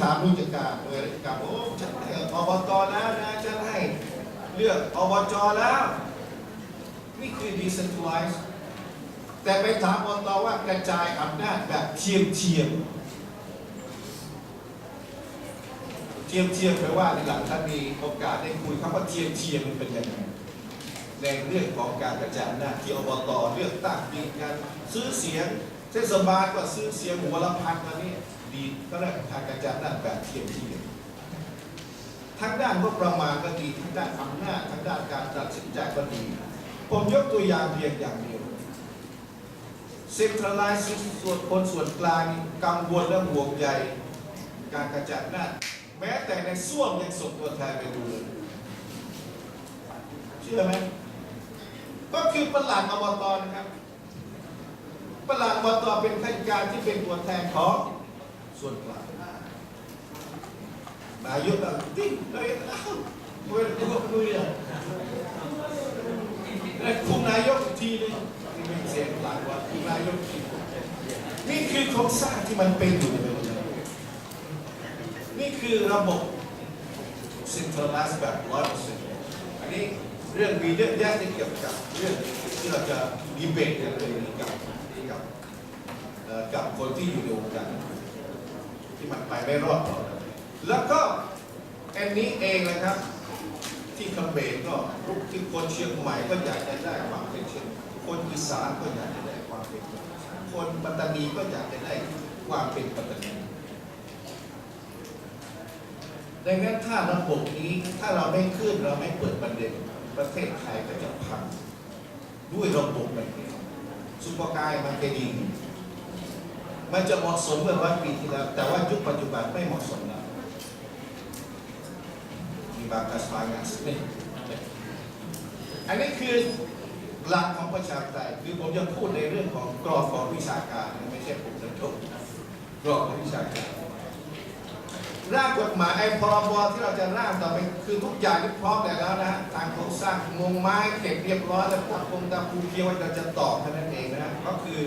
ถามผู้จัดการหน่วยราชการโอ้ฉันให้อบตแล้วนะฉันให้เลือกอบจแล้วนี่คือ decentralized แต่ไปถามอบตว่ากระจายอำนาจแบบเทียมเทียมเทียมเทียมแปลว่าในหลังท่านมีโอกาสได้คุยคำว่าเทียมเทียมมันเป็นยังไงในเรื่องของการกระจายอำนาจที่อบตเลือกตั้งมีการซื้อเสียงเทศบาลก็ซื้อเสียงหัวละพันมาเนี่ย ดีก็เรียกการกระจายอำนาแบบเทียมเทียมทั้งด้านงบประมาณก็ดีทั้งด้านอำนาจทั้งด้านการตัดสินใจก็ดี ผมยกตัวอย่างเพียงอย่างเดียว centralize ส่วนคนส่วนกลางกังวลและห่วงใยการกระจายอำนาแม้แต่ในส้วมยังส่งตัวแทนไปดูเลยเชื่อไหมก็คือประหลัดอบตนะครับประหลัดอบตเป็นข้าราชการที่เป็นตัวแทนของ ส่วนกลางนายกอะติ๊งเลยเอ้าเว้ยดูดูอะแล้วคุณนายกทีนึงนี่เสียงหลังว่าคุณนายกทีนี่คือโครงสร้างที่มันเป็นอยู่ในวลานี้นี่คือระบบ centralized แบบร้อยเปอร์เซ็นต์อันนี้เรื่องมีเยอะแยะที่เกี่ยวกับเรื่องที่เราจะดีเบตกันเรื่องนี้กับกับกับคนที่อยู่ในวงการ ที่มันไปไม่รอดต่อแล้วก็อันนี้เองนะครับ ที่เขมรก็ลูกที่คนเชียงใหม่ก็อยากจะได้ความเป็นเชียงใหม่คนอีสานก็อยากจะได้ความเป็นคนอีสานคนปัตตานีก็อยากจะได้ความเป็นปัตตานีดังนั้นถ้าระบบนี้ถ้าเราไม่ขึ้นเราไม่เปิดประเด็นประเทศไทยก็จะพังด้วยระบบแบบนี้ซุปเปอร์กายมันจะดี มันจะเหมาะสมเมื่อร้อยปีที่แล้ว แต่ว่ายุคปัจจุบันไม่เหมาะสมแล้วมีบางกระทรวงงานนี่อันนี้คือหลักของประชาธิปไตยคือผมจะพูดในเรื่องของกรอบของวิชาการไม่ใช่ผมจะจบกรอบของวิชาการร่างกฎหมายไอ้พรบที่เราจะร่างต่อไปคือทุกอย่างที่พร้อมแล้วนะฮะทางโครงสร้างงงไม้เก็บเรียบร้อยแล้วพวกคงตาภูเคียวเราจะตอบเท่านั้นเองนะฮะก็คือ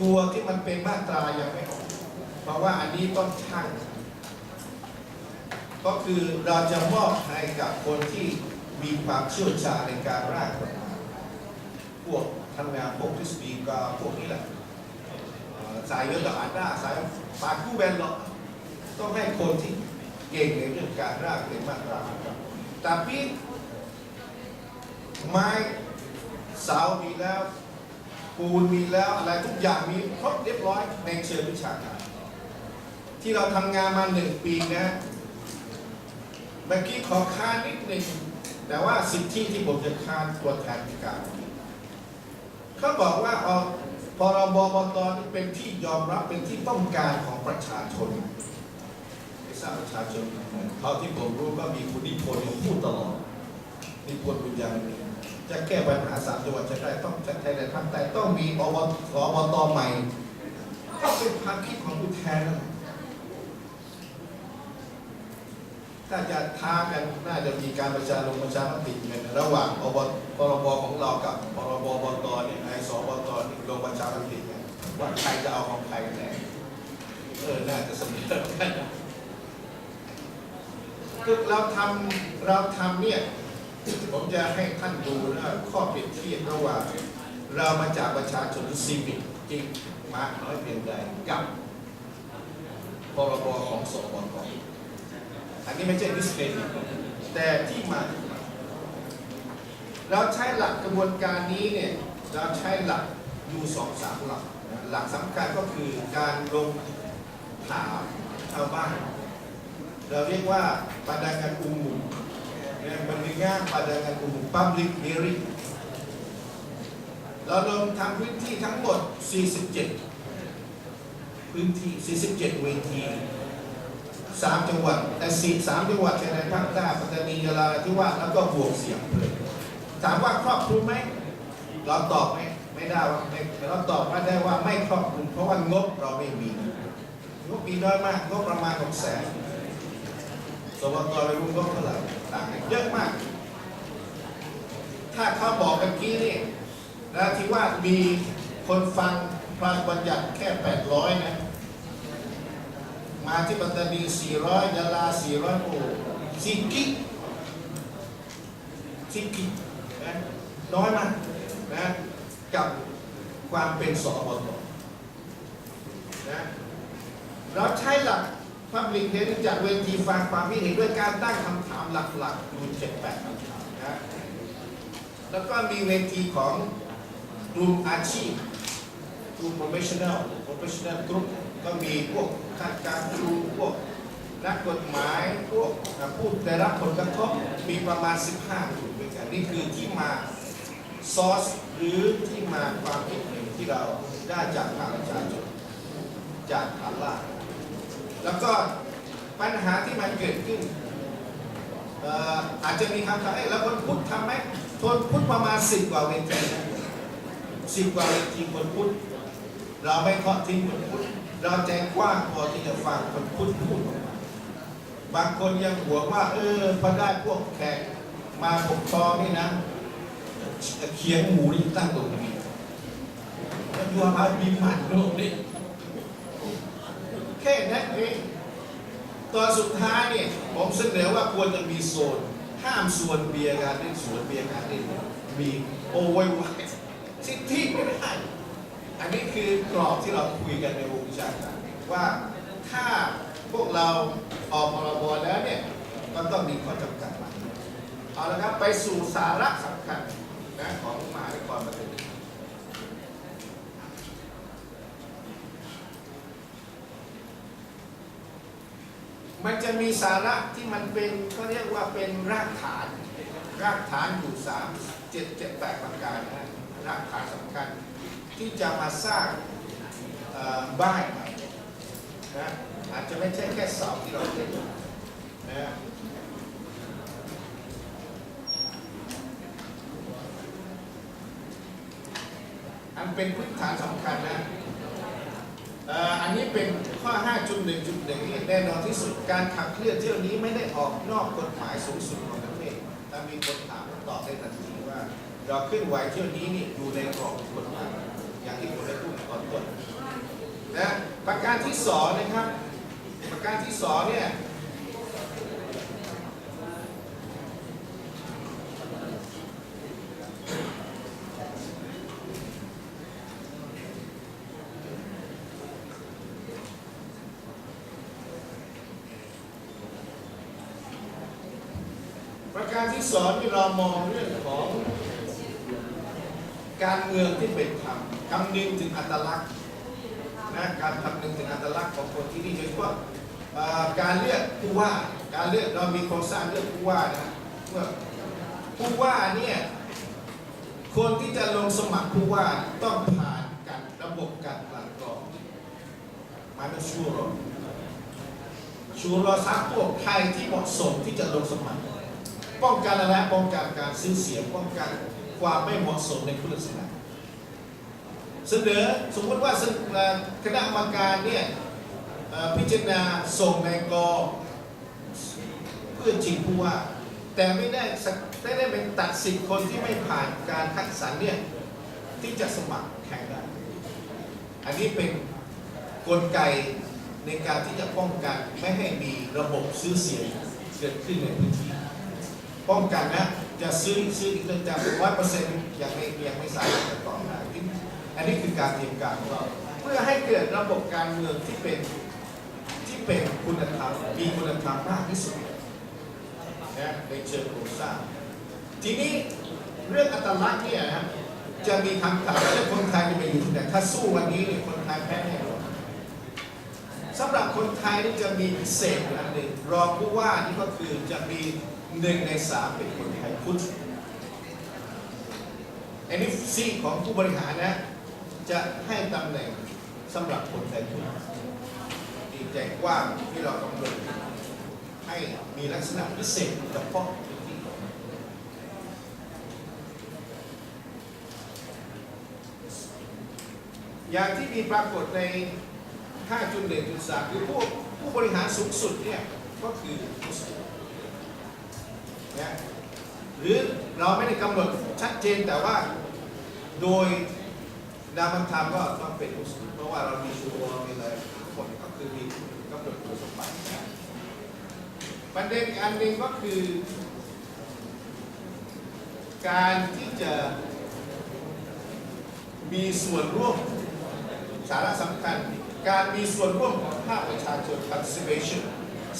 ตัวที่มันเป็นมาตรายังไม่ออกเพราะว่าอันนี้ต้องช่างก็คือเราจะมอบให้กับคนที่มีความเชี่ยวชาญในการร่างกฎหมายพวกทำงานพวกทฤษฎีก็พวกนี้แหละสายเยอะต่ออ่านได้สายปากกู้แบนหรอกต้องให้คนที่เก่งในเรื่องการร่างเป็นมาตราครับแต่พี่ไม้เสามีแล้ว ปูนมีแล้วอะไรทุกอย่างมีครบเรียบร้อยในเชิงวิชาการที่เราทำงานมาหนึ่งปีนะเมื่อกี้ขอค้านนิดหนึ่งแต่ว่าสิทธิที่ผมจะค้านตัวแทนการเขาบอกว่าเอาพรบอบตนี่เป็นที่ยอมรับเป็นที่ต้องการของประชาชนไม่ทราบประชาชนเท่าที่ผมรู้ก็มีคุณนิพนธ์พูดตลอดนิพนธ์บุญยังมี จะแก้ปัญหาสามจังหวัดจะได้ต้องใช้ในภาคใต้ต้องมีอบตอบตใหม่ก็เป็นความคิดของผู้แทนถ้าจะท้ากันน่าจะมีการประชาลงประชามติกันระหว่างอบพรบของเรากับพรบบตเนี่ยไอสบตนี่ลงประชามติกันว่าใครจะเอาของใครกันแน่เออน่าจะเสนอกันคือเราทำเราทำเนี่ย ผมจะให้ท่านดูนะข้อเปรียบเทียบระหว่างเรามาจากประชาชนซีวิกจริงมากน้อยเพียงใดกับพรบของสบกอันนี้ไม่ใช่ดิสเครดิตแต่ที่มา เราใช้หลักกระบวนการนี้เนี่ยเราใช้หลักอยู่สองสามหลัก หลักสำคัญก็คือการลงถามชาวบ้าน เราเรียกว่าปาดังกันอุมุม yang mendengar pandangan umum public hearing เราลงทำพื้นที่ทั้งหมด 47 พื้นที่ 47 เวที 3 จังหวัดแต่สี่สามจังหวัดชายแดนภาคใต้ปัตตานียะลาธิวาแล้วก็บวกเสียงเลยถามว่าครอบคลุมไหม เราตอบไหมไม่ได้ว่าเราตอบไม่ได้ว่าไม่ครอบคลุมเพราะว่างบเราไม่มีงบมีน้อยมากงบประมาณ6แสนสวตไปรุ่งก็เท่าไหร่ ต่างกันเยอะมาก ถ้าเขาบอกกันกี้นี่นะที่ว่ามีคนฟังพระบัญญัติแค่ 800 นะ มาที่ปัตตานี 400ยะลา 400 โอ้สิกิสิกินะน้อยมากนะกับความเป็นสอบตนะเราใช้หลัก Public Hearing จากเวทีฟังความคิดเห็นด้วยการตั้งคำถามหลักๆอยู่7-8คำถามนะแล้วก็มีเวทีของกลุ่มอาชีพกลุ่ม professional professional group ก็มีพวกข้าราชการครูพวกนักกฎหมายพวกผู้ได้รับผลกระทบมีประมาณ 15กลุ่มด้วยกันนี่คือที่มาซอสหรือที่มาความคิดเห็นที่เราได้จากภาคประชาชนจากฐานล่าง แล้วก็ปัญหาที่มันเกิดขึ้นอาจจะมีคำถามเอ้แล้วคนพุทธทำไหมคนพุทธประมาณสิบกว่าเวทีสิบกว่าเวทีคนพุทธเราไม่ทอดทิ้งคนพุทธเราใจกว้างพอที่จะฟังคนพุทธพูดบางคนยังหวงว่า เออพอได้พวกแขกมาปกครองนี่นะเคียงหมูนี่ตั้งตรงนี้แล้วยัวมาบินมันโลกนี่ แค่นั้นเองตอนสุดท้ายเนี่ยผมเสนอว่าควรจะมีโซน ห้ามส่วนเบียร์การเล่นสวนเบียร์การเล่นมีโอไวไวสิทธิไม่ได้ อันนี้คือกรอบที่เราคุยกันในวงวิชาการว่าถ้าพวกเราออกพรบแล้วเนี่ยก็ต้องมีข้อจำกัดมาเอาละครับไปสู่สาระสำคัญนะของมหานครปฐม มันจะมีสาระที่มันเป็นเขาเรียกว่าเป็นรากฐาน รากฐานอยู่สามเจ็ดเจ็ดแปดประการนะรากฐานสำคัญ ที่จะมาสร้างบ้านใหม่นะอาจจะไม่ใช่แค่เสาที่เราเห็นนะอันเป็นพื้นฐานสำคัญนะ อันนี้เป็นข้อ 5.1.1ที่แน่นอนที่สุดการขับเคลื่อนเที่ยวนี้ไม่ได้ออกนอกกฎหมายสูงสุดของประเทศถ้ามีคนถามตอบได้ทันทีว่า เราขึ้นไหวเที่ยวนี้นี่อยู่ในกรอบกฎหมายอย่างที่ผมได้พูดตอนต้นนะประการที่สองนะครับ ประการที่สองเนี่ย ประ การที่สองที่เรามองเรื่องของการเมืองที่เป็นธรรมคำนึงถึงอัตลักษณ์นะการคำนึงถึงอัตลักษณ์ของคนที่นี่โดยเฉพาะเอ่อการเลือกผู้ว่า การเลือกเรามีโครงสร้างเลือกผู้ว่านะเมื่อผู้ว่าเนี่ยคนที่จะลงสมัครผู้ว่าต้องผ่านการระบบการกลั่นกรองมันเป็นชูโรชูโรซักพวกไทยที่เหมาะสมที่จะลงสมัคร ป้องกันอะไรป้องกันการซื้อเสียงป้องกันความไม่เหมาะสมในคุณลักษณะเสนอสมมติว่าคณะกรรมการเนี่ยพิจารณาส่งในกเพื่อจริงผู้ว่า แต่ไม่ได้ไม่ได้เป็นตัดสิทธิ์คนที่ไม่ผ่านการคัดสรรเนี่ยที่จะสมัครแข่งได้ อันนี้เป็นกลไกในการที่จะป้องกันไม่ให้มีระบบซื้อเสียงเกิดขึ้นในพื้นที่ ป้องกันนะจะซื้อซื้ออีกเรื่องจากร้อยเปอร์เซ็นต์ยังไม่ยังไม่สามารถจะต่อได้อันนี้คือการเตรียมการของเราเพื่อให้เกิดระบบการเมืองที่เป็นที่เป็นคุณธรรมมีคุณธรรมมากที่สุดนะในเชิงโครงสร้างทีนี้เรื่องอัตลักษณ์เนี่ยนะจะมีคำถามว่าคนไทยจะไปอยู่ที่ไหนถ้าสู้วันนี้เนี่ยคนไทยแพ้แน่นอน สำหรับคนไทยนี่จะมีพิเศษอันหนึ่งรองผู้ว่านี่ก็คือจะมีหนึ่งในสามเป็นคนไทยพุทธอันนี้ซีของผู้บริหารนะ จะให้ตำแหน่งสำหรับคนไทยพุทธดีใจกว้างที่เรากำหนดให้มีลักษณะพิเศษเฉพาะอย่างที่มีปรากฏใน 5.1.3 คือผู้ผู้บริหารสูงสุดเนี่ยก็คือมุสลิมนะหรือเราไม่ได้กำหนดชัดเจนแต่ว่าโดยดามันธรรมก็ต้องเป็นมุสลิมเพราะว่าเรามีชูวอมีอะไรทุกคนก็คือมีก็หนดคุณสมบัตินะประเด็นอันหนึ่งก็คือ การที่จะมีส่วนร่วมสาระสำคัญ การมีส่วนร่วมของภาคประชาชน participation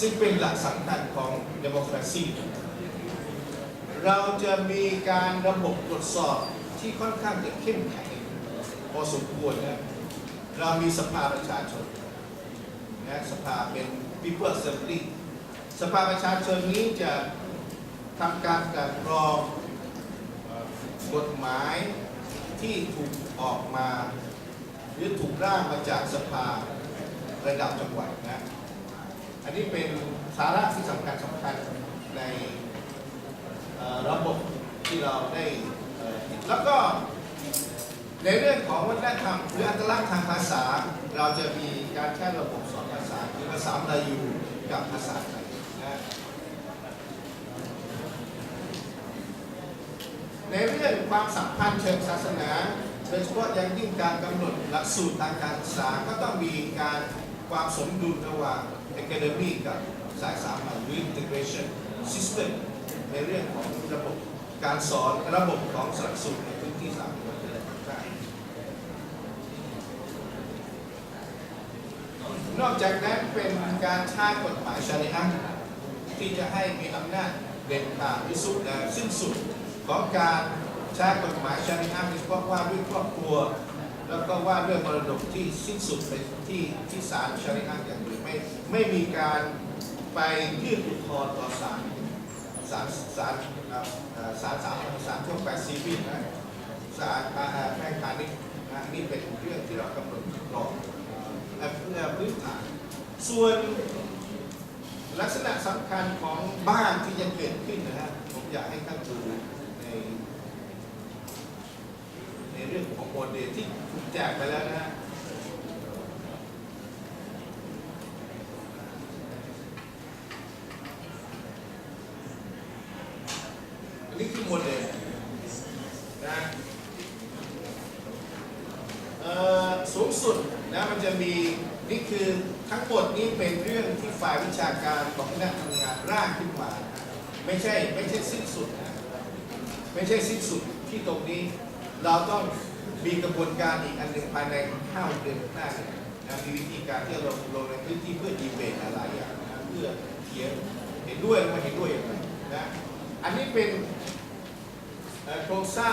ซึ่งเป็นหลักสำคัญของ democracy เราจะมีการระบบตรวจสอบที่ค่อนข้างจะเข้มแข็งพอสมควรนะเรามีสภาประชาชนนะสภาเป็น people assembly สภาประชาชนนี้จะทำการกลันกรองกฎหมายที่ถูกออกมา หรือถูกร่างมาจากสภาระดับจังหวัดนะ อันนี้เป็นสาระที่สำคัญสำคัญในระบบที่เราได้แล้วก็ในเรื่องของวัฒนธรรมหรืออัตลักษณ์ทางภาษา เราจะมีการใช้ระบบสอนภาษาคือภาษาลายูกับภาษาไทยนะในเรื่องความสัมพันธ์เชิงศาสนา ดยเฉพาะยังยิ่งการกำหนดหลักสูตรทางการศึกษาก็ต้องมีการความสมดุลระหว่าง academy กับสายสามัญหรือ integration system ในเรื่องของระบบการสอนระบบของหลักสูตรในพื้นที่สามจังหวัดได้นอกจากนั้นเป็นการใช้กฎหมายชาริอะที่จะให้มีอำนาจเด็ดขาดที่สุดและสิ้นสุดของการ ใช้กฎหมายชาริอะห์โดยเฉพาะว่าด้วยครอบครัว แล้วก็ว่าเรื่องมรดกที่สิ้นสุดไปที่ที่ศาลชาริอะห์อย่างเดียวไม่ไม่มีการไปยื่นอุทธรณ์ต่อศาลศาลศาลศาลสามศาลช่วงแปซีวิลนะศาลอ่าอ่าแพ่งพาณิชย์นะนี่เป็นเรื่องที่เรากำหนดกรอบและเพื่อพื้นฐานส่วนลักษณะสำคัญของบ้านที่จะเกิดขึ้นนะฮะผมอยากให้ท่านดูใน ในเรื่องของโมเดลที่ถูกแจกไปแล้วนะฮะอันนี้คือโมดเดลนะเอ่อสูงสุดนะมันจะมีนี่คือทั้งหมดนี้เป็นเรื่องที่ฝ่ายวิชาการของคณะทำงานร่างขึ้นมา ไม่ใช่ไม่ใช่สิ้นสุดนะไม่ใช่สิ้นสุดที่ตรงนี้เราต้อง มีกระบวนการอีกอันหนึ่งภายในห้าเดือนข้างหน้าเนี่ยนะมีวิธีการที่เราลงในพื้นที่เพื่อดีเบตอะไรอย่างนะเพื่อเขียนเห็นด้วยหรือไม่เห็นด้วยอย่างไรนะอันนี้เป็นโครงสร้าง